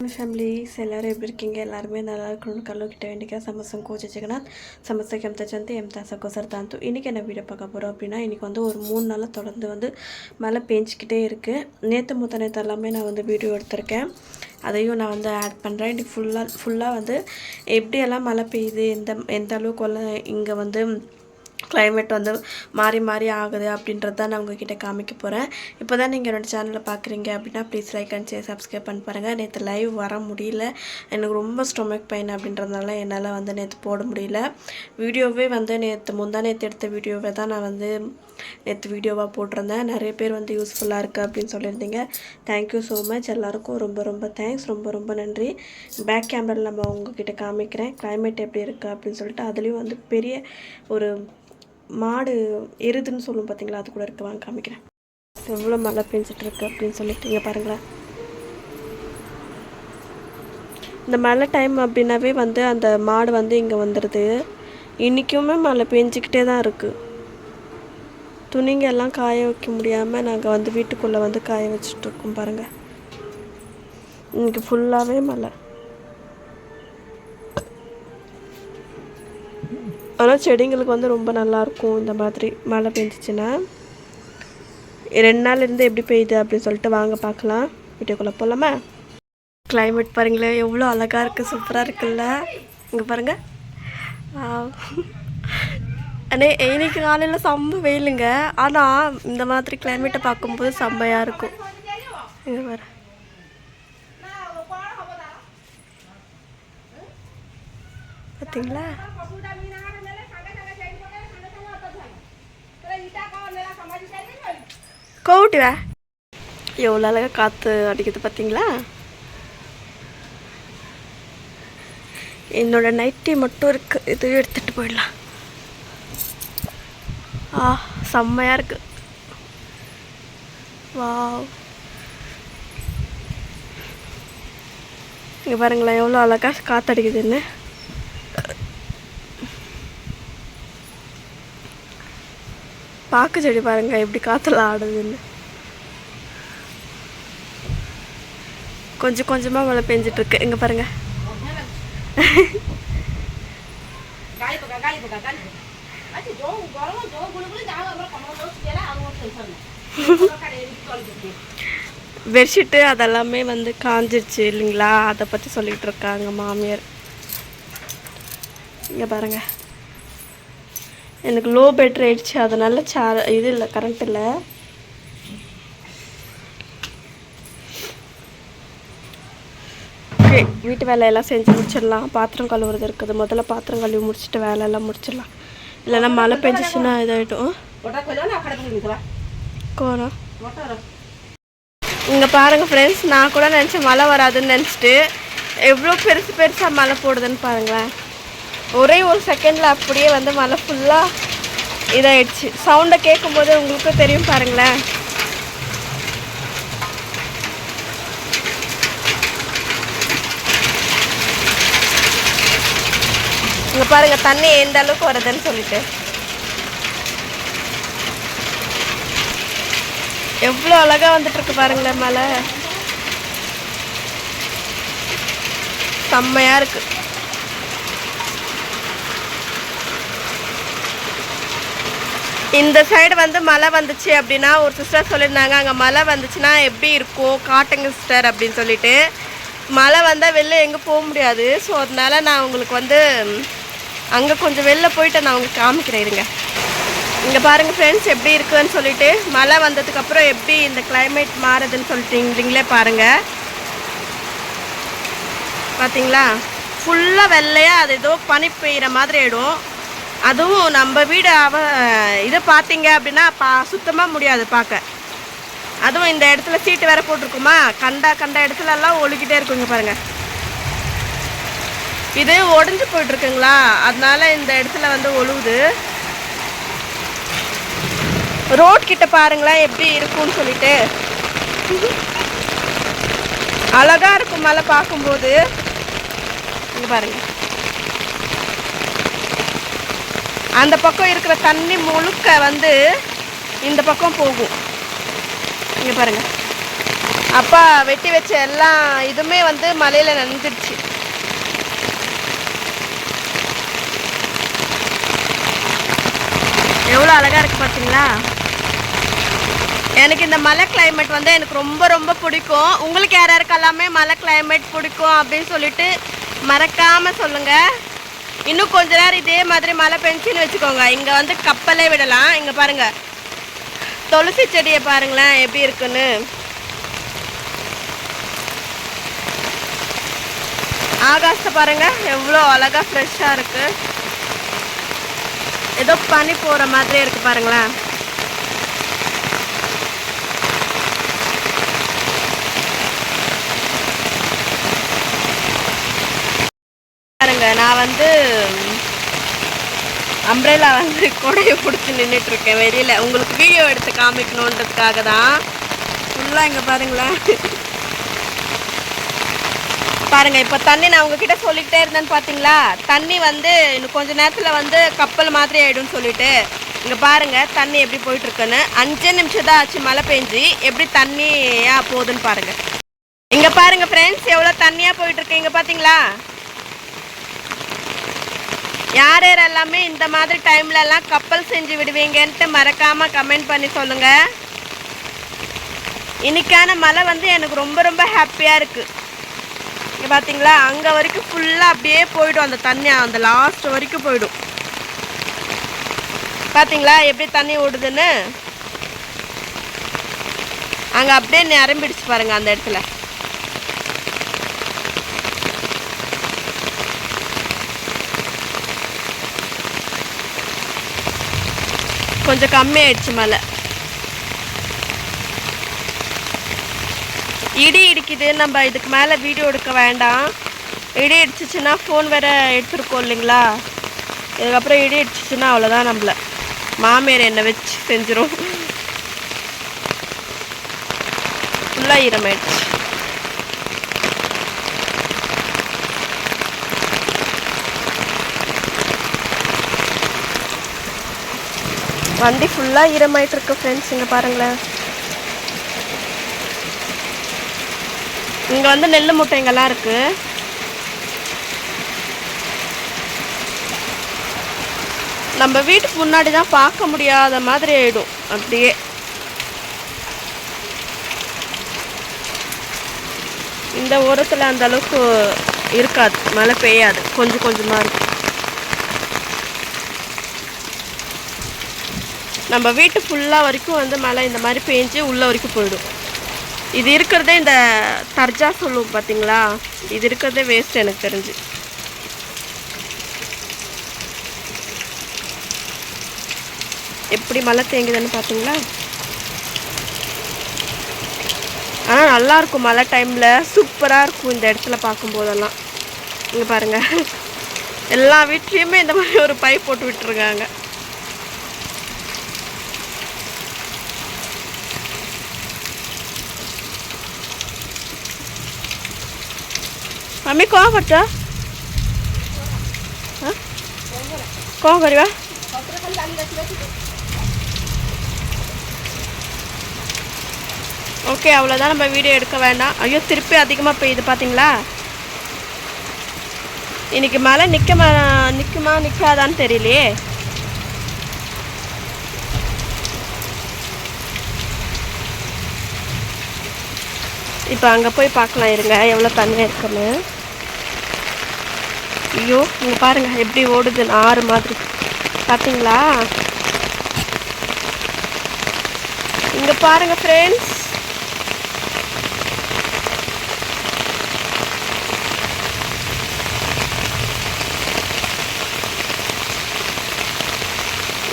Families ಎಲ್ಲರೂ எப்படி இருக்கீங்க எல்லாருமே நல்லா இருக்கணும்னு கல்லுக்கிட்ட வேண்டிக்க சமசம் கோச் ஜெகநாத் சமஸ்த கெம்த சந்தி எம் தாச கோசர் தாந்து இன்றைக்கி என்ன வீடியோ பார்க்க போகிறோம் அப்படின்னா இன்றைக்கி வந்து ஒரு மூணு நாளாக தொடர்ந்து வந்து மழை பேஞ்சிக்கிட்டே இருக்குது நேற்று முத்த நேற்று எல்லாமே நான் வந்து வீடியோ எடுத்திருக்கேன் அதையும் நான் வந்து ஆட் பண்ணுறேன் இன்றைக்கி ஃபுல்லாக ஃபுல்லாக வந்து எப்படியெல்லாம் மழை பெய்யுது எந்த எந்த அளவுக்கு இங்கே வந்து கிளைமேட் வந்து மாறி மாறி ஆகுது அப்படின்றது தான் நான் உங்ககிட்ட காமிக்க போகிறேன் இப்போ தான் நீங்கள் என்னோடய சேனலை பார்க்குறீங்க அப்படின்னா please like and share subscribe பண்ணி பாருங்கள் நேற்று லைவ் வர முடியல. எனக்கு ரொம்ப ஸ்டொமக் பெயின் அப்படின்றதுனால என்னால் வந்து நேற்று போட முடியல. வீடியோவே வந்து நேற்று முந்தா நேற்று எடுத்த வீடியோவை தான் நான் வந்து நேற்று வீடியோவாக போட்டிருந்தேன். நிறைய பேர் வந்து யூஸ்ஃபுல்லாக இருக்குது அப்படின்னு சொல்லியிருந்தீங்க. தேங்க்யூ ஸோ மச் எல்லாருக்கும் ரொம்ப ரொம்ப தேங்க்ஸ் ரொம்ப ரொம்ப நன்றி. பேக் கேமராவில் நம்ம உங்ககிட்ட காமிக்கிறேன். கிளைமேட் எப்படி இருக்குது அப்படின்னு சொல்லிட்டு அதுலேயும் வந்து பெரிய ஒரு மாடு எருதுன்னு சொல்லும் பார்த்தீங்களா? அது கூட இருக்கு. வாங்க காமிக்கிறேன். எவ்வளோ மழை பெஞ்சிட்டு இருக்கு அப்படின்னு சொல்லிட்டு இங்கே பாருங்களேன். இந்த மழை டைம் அப்படின்னாவே வந்து அந்த மாடு வந்து இங்கே வந்துடுது இன்றைக்குமே மழை பெஞ்சிக்கிட்டே தான் இருக்குது துணிங்க எல்லாம் காய வைக்க முடியாமல் நாங்கள் வந்து வீட்டுக்குள்ளே வந்து காய வச்சுட்டு இருக்கோம் பாருங்கள் இன்னைக்கு ஃபுல்லாகவே மழை. ஆனால் செடிங்களுக்கு வந்து ரொம்ப நல்லாயிருக்கும் இந்த மாதிரி மழை பெஞ்சிச்சின்னா. ரெண்டு நாள் இருந்து எப்படி பெய்யுது அப்படின்னு சொல்லிட்டு வாங்க பார்க்கலாம். வீட்டுக்குள்ளே போகலாமா கிளைமேட் பாருங்களேன் எவ்வளோ அழகாக இருக்குது சூப்பராக இருக்குல்ல. இங்கே பாருங்கள் அண்ணே இன்னைக்கு காலையில் செம்ம வெயிலுங்க. ஆனால் இந்த மாதிரி கிளைமேட்டை பார்க்கும்போது செம்மையாக இருக்கும். இங்கே பாரு. பார்த்தீங்களா கோவிட்டுவ எவ்வளோ அழகாக காற்று அடிக்குது பார்த்தீங்களா என்னோட நைட்டி மட்டும் இருக்கு. இது எடுத்துகிட்டு போயிடலாம். ஆ செம்மையாக இருக்கு. வாவ். இங்கே பாருங்களேன் எவ்வளோ அழகாக காற்றடிக்குதுன்னு பாக்கு செடி பாருங்க எப்படி காற்றுல ஆடுதுன்னு. கொஞ்சம் கொஞ்சமாக மழை பெஞ்சிட்ருக்கு. இங்கே பாருங்க. பெட்ஷீட்டு அதெல்லாமே வந்து காஞ்சிருச்சு இல்லைங்களா? அதை பற்றி சொல்லிகிட்டு இருக்காங்க மாமியார். இங்கே பாருங்கள் எனக்கு லோ பேட்ரி ஆயிடுச்சு அதனால் சார் இது இல்லை கரண்ட் இல்லை. வீட்டு வேலையெல்லாம் செஞ்சு முடிச்சிடலாம். பாத்திரம் கழுவுறது இருக்குது. முதல்ல பாத்திரம் கழுவி முடிச்சுட்டு வேலையெல்லாம் முடிச்சிடலாம். இல்லைன்னா மழை பெஞ்சிச்சுன்னா இதாகிட்டும் கோரம் இங்கே பாருங்கள் ஃப்ரெண்ட்ஸ் நான் கூட நினச்சேன் மழை வராதுன்னு நினச்சிட்டு எவ்வளோ பெருசு பெருசாக மழை போடுதுன்னு பாருங்களேன். ஒரே ஒரு செகண்டில் அப்படியே வந்து மழை ஃபுல்லாக இதாயிடுச்சு. சவுண்டை கேட்கும்போது உங்களுக்கும் தெரியும் பாருங்களேன். இங்கே பாருங்கள் தண்ணி எந்த அளவுக்கு வருதுன்னு சொல்லிட்டு. எவ்வளோ அழகா வந்துட்டுருக்கு பாருங்களேன் மலை செம்மையாக இருக்குது இந்த சைடு வந்து மழை வந்துச்சு அப்படின்னா ஒரு சிஸ்டர் சொல்லியிருந்தாங்க அங்கே மழை வந்துச்சுன்னா எப்படி இருக்கும் காட்டுங்க சிஸ்டர் அப்படின்னு சொல்லிட்டு. மழை வந்தால் வெளில எங்கே போக முடியாது. ஸோ அதனால நான் உங்களுக்கு வந்து அங்கே கொஞ்சம் வெளில போயிட்டு நான் உங்களுக்கு காமிக்கிறேன் இருங்க. இங்கே பாருங்கள் ஃப்ரெண்ட்ஸ் எப்படி இருக்குன்னு சொல்லிட்டு. மழை வந்ததுக்கப்புறம் எப்படி இந்த கிளைமேட் மாறுதுன்னு சொல்லிட்டு பாருங்கள் பார்த்தீங்களா ஃபுல்லாக வெள்ளையாக அது ஏதோ பனி பெய்கிற மாதிரி ஆகிடும் அதுவும் நம்ம வீடு அவ இதை பார்த்தீங்க அப்படின்னா பா சுத்தமாக முடியாது பார்க்க. அதுவும் இந்த இடத்துல சீட்டு வேற போட்டிருக்குமா? கண்ட கண்ட இடத்துல எல்லாம் ஒழுகிட்டே இருக்குங்க பாருங்க. இது ஒடிஞ்சு போயிட்டுருக்குங்களா? அதனால இந்த இடத்துல வந்து ஒழுகுது. ரோட்கிட்ட பாருங்களேன் எப்படி இருக்கும்னு சொல்லிட்டு. அழகாக இருக்கும் மலை பார்க்கும்போது. இங்கே பாருங்கள் அந்த பக்கம் இருக்கிற தண்ணி முழுக்க வந்து இந்த பக்கம் போகும். இங்கே பாருங்கள் அப்பா வெட்டி வச்ச எல்லா இதுமே வந்து மலையில் நனைஞ்சிடுச்சு எவ்வளோ அழகாக இருக்குது பார்த்தீங்களா எனக்கு இந்த மலை கிளைமேட் வந்து எனக்கு ரொம்ப ரொம்ப பிடிக்கும். உங்களுக்கு யார் யாருக்கெல்லாமே மலை கிளைமேட் பிடிக்கும் அப்படின்னு சொல்லிட்டு மறக்காமல் சொல்லுங்கள் இன்னும் கொஞ்ச நேரம் இதே மாதிரி மழை பெஞ்சுன்னு வச்சுக்கோங்க. இங்கே வந்து கப்பலே விடலாம். இங்கே பாருங்கள் துளசி செடியை பாருங்களேன் எப்படி இருக்குன்னு. ஆகாசத்தை பாருங்க எவ்வளோ அழகா ஃப்ரெஷ்ஷாக இருக்குது ஏதோ பனி போகிற மாதிரி இருக்குது பாருங்களேன். பாருங்க நான் வந்து அம்ப்ரேலா வந்து கொடையை பிடிச்சி நின்றுட்டுருக்கேன் வெளியில். வெளியில உங்களுக்கு வீடியோ எடுத்து காமிக்கணுன்றதுக்காக தான். ஃபுல்லாக இங்கே பாருங்களேன். பாருங்க இப்போ தண்ணி நான் உங்ககிட்ட சொல்லிக்கிட்டே இருந்தேன்னு பார்த்தீங்களா தண்ணி வந்து இன்னும் கொஞ்ச நேரத்தில் வந்து கப்பல் மாதிரி ஆயிடும்னு சொல்லிட்டு. இங்கே பாருங்க தண்ணி எப்படி போயிட்டுருக்குன்னு. அஞ்சு நிமிஷம் தான் ஆச்சு மழை பெஞ்சு. எப்படி தண்ணியாக போகுதுன்னு பாருங்கள் இங்கே பாருங்க ஃப்ரெண்ட்ஸ் எவ்வளோ தண்ணியாக போயிட்டுருக்கு இங்கே பார்த்தீங்களா யார் யார் எல்லாமே இந்த மாதிரி டைம்லலாம் கப்பல் செஞ்சு விடுவீங்கன்ட்டு மறக்காமல் கமெண்ட் பண்ணி சொல்லுங்க. இன்னைக்கான மழை வந்து எனக்கு ரொம்ப ரொம்ப ஹாப்பியாக இருக்குது இங்க அங்கே வரைக்கும் ஃபுல்லாக அப்படியே போயிடும் அந்த தண்ணி. அந்த லாஸ்ட் வரைக்கும் போயிடும். பார்த்தீங்களா எப்படி தண்ணி ஓடுதுன்னு? அங்கே அப்படியே நிரம்பிடுச்சு பாருங்கள் அந்த இடத்துல. கொஞ்சம் கம்மியாயிடுச்சு மழை. இடி இடிக்குது. நம்ம இதுக்கு மேலே வீடியோ எடுக்க வேண்டாம். இடி இடிச்சிச்சுன்னா ஃபோன் வேற எடுத்துருக்கோம் இல்லைங்களா? இதுக்கப்புறம் இடி இடிச்சிச்சுன்னா அவ்வளோதான் நம்மள. மாமியார் என்னை வச்சு செஞ்சிடும் ஃபுல்லாக ஈரமாயிடுச்சு. வண்டி ஃபுல்லாக ஈரமாயிட்டு இருக்கு ஃப்ரெண்ட்ஸ் இங்கே பாருங்களேன். இங்கே வந்து நெல் மூட்டைங்கெல்லாம் இருக்கு. நம்ம வீட்டுக்கு முன்னாடி தான் பார்க்க முடியாத மாதிரி ஆயிடும். அப்படியே. இந்த ஓரத்தில் அந்த அளவுக்கு இருக்காது. மழை பெய்யாது. கொஞ்சம் கொஞ்சமாக இருக்கும் நம்ம வீட்டு ஃபுல்லாக வரைக்கும் வந்து மழை இந்த மாதிரி பேஞ்சு உள்ளே வரைக்கும் போயிடும். இது இருக்கிறதே இந்த தர்ஜா சொல்லுவோம் பார்த்தீங்களா இது இருக்கிறதே வேஸ்ட் எனக்கு தெரிஞ்சு. எப்படி மழை தேங்குதுன்னு பார்த்தீங்களா ஆனால் நல்லா இருக்கும் மழை டைமில் சூப்பராக இருக்கும் இந்த இடத்துல பார்க்கும்போதெல்லாம். இங்கே பாருங்க. எல்லா வீட்லேயுமே இந்த மாதிரி ஒரு பைப் போட்டு விட்டுருக்காங்க. ମମି କ'ଣ କରୁଛ କ'ଣ କରିବା ஓகே அவ்வளோதான் நம்ம வீடியோ எடுக்க வேண்டாம் ஐயோ திருப்பி அதிகமாக பெய்யுது பார்த்தீங்களா இன்னைக்கு மழை நிற்கமா நிற்குமா நிற்காதான்னு தெரியலையே இப்போ அங்கே போய் பார்க்கலாம் இருங்க எவ்வளோ தண்ணியாக இருக்குன்னு ஐயோ இங்கே பாருங்க எப்படி ஓடுது ஆறு மாதிரி. பார்த்தீங்களா இங்கே பாருங்க ஃப்ரெண்ட்ஸ்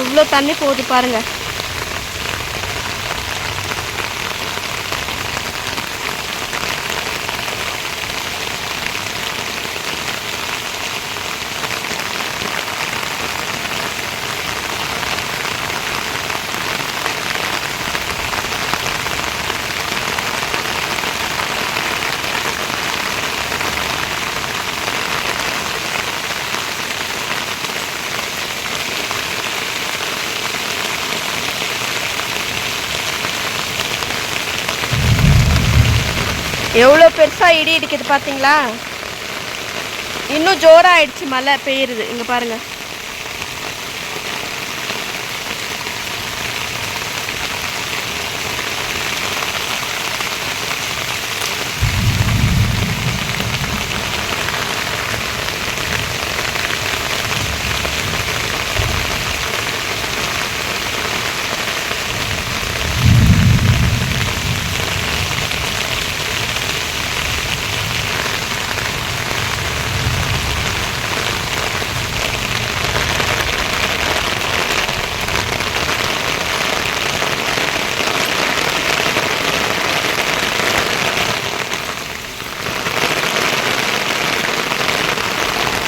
இவ்வளோ தண்ணி போகுது பாருங்கள் எவ்வளோ பெருசாக இடி இடிக்குது பார்த்தீங்களா? இன்னும் ஜோராக ஆயிடுச்சு மழை பெய்யுறது. இங்கே பாருங்க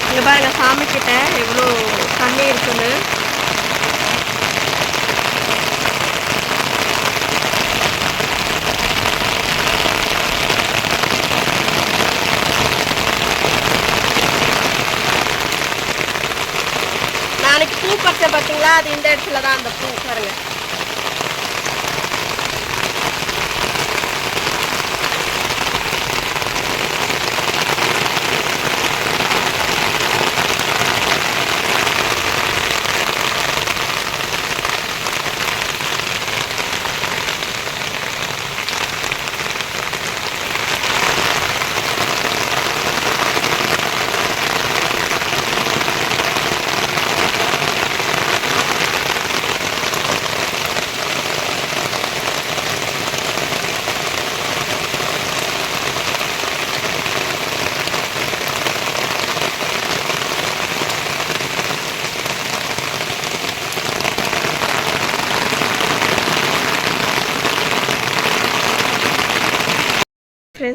இங்கே பாருங்க சாமி கிட்ட எவ்வளோ தண்ணி நாளைக்கு பூ பறிச்சேன் பார்த்தீங்களா? அது இந்த இடத்துல தான் அந்த பூ பாருங்கள்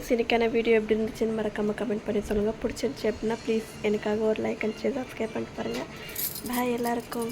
ஃப்ரெண்ட்ஸ் இன்றைக்கான வீடியோ எப்படி இருந்துச்சுன்னு மறக்காமல் கமெண்ட் பண்ணி சொல்லுங்கள் பிடிச்சிருந்துச்சி அப்படின்னா ப்ளீஸ் எனக்காக ஒரு லைக் அண்ட் ஷேர் சப்ஸ்கிரைப் பண்ணிட்டு பாருங்கள் பாய் எல்லாருக்கும்